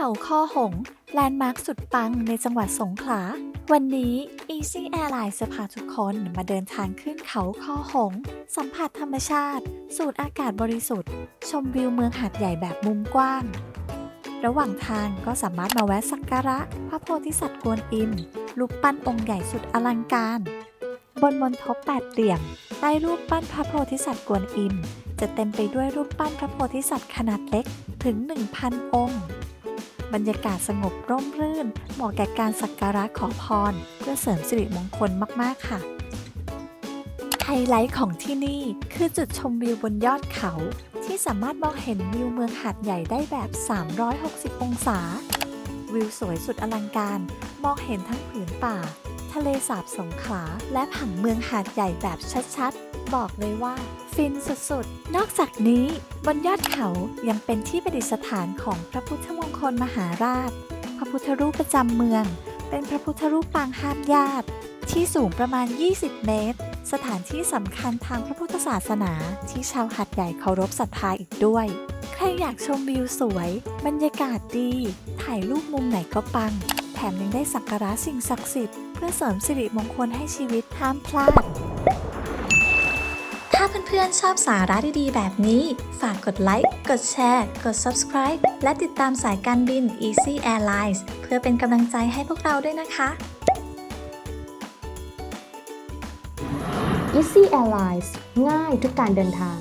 เขาคอหง แลนด์มาร์คสุดปังในจังหวัดสงขลา วันนี้ Easy airline จะพาทุกคนมาเดินทางขึ้นเขาคอหง สัมผัสธรรมชาติ สูดอากาศบริสุทธิ์ ชมวิวเมืองหาดใหญ่แบบมุมกว้าง ระหว่างทางก็สามารถมาแวะสักการะ พระโพธิสัตว์กวนอิม รูปปั้นองค์ใหญ่สุดอลังการ บนมณฑปแปดเหลี่ยมใต้รูปปั้นพระโพธิสัตว์กวนอิมจะเต็มไปด้วยรูปปั้นพระโพธิสัตว์ขนาดเล็กถึง 1,000 องค์ บรรยากาศสงบร่มรื่น เหมาะแก่การสักการะขอพร เพื่อเสริมสิริมงคลมาก ๆ ค่ะไฮไลท์ของที่นี่คือจุดชมวิวบนยอดเขา ที่สามารถมองเห็นวิวเมืองหาดใหญ่ได้แบบ 360 องศา วิวสวยสุดอลังการ มองเห็นทั้งผืนป่า ทะเลสาบสงขลา และผังเมืองหาดใหญ่แบบชัดๆ บอกเลยว่า ฟินสุดๆ นอกจากนี้บนยอดเขายังเป็นที่ประดิษฐานของพระพุทธมงคลมหาราช พระพุทธรูปประจำเมือง เป็นพระพุทธรูปปางห้ามญาติ ที่สูงประมาณ 20 เมตร สถานที่สำคัญทางพระพุทธศาสนา ที่ชาวหัดใหญ่เคารพศรัทธาอีกด้วยใครอยากชมวิวสวย บรรยากาศดี ถ่ายรูปมุมไหนก็ปัง แถมยังได้สักการะสิ่งศักดิ์สิทธิ์เพื่อเสริมสิริมงคลให้ชีวิตห้ามพลาด ถ้าเพื่อนๆชอบสาระดีๆ แบบนี้ ฝากกดไลค์ กดแชร์ กด subscribe และติดตามสายการบิน Easy Airlines เพื่อเป็นกำลังใจให้พวกเราด้วยนะคะ Easy Airlines ง่ายทุกการเดินทาง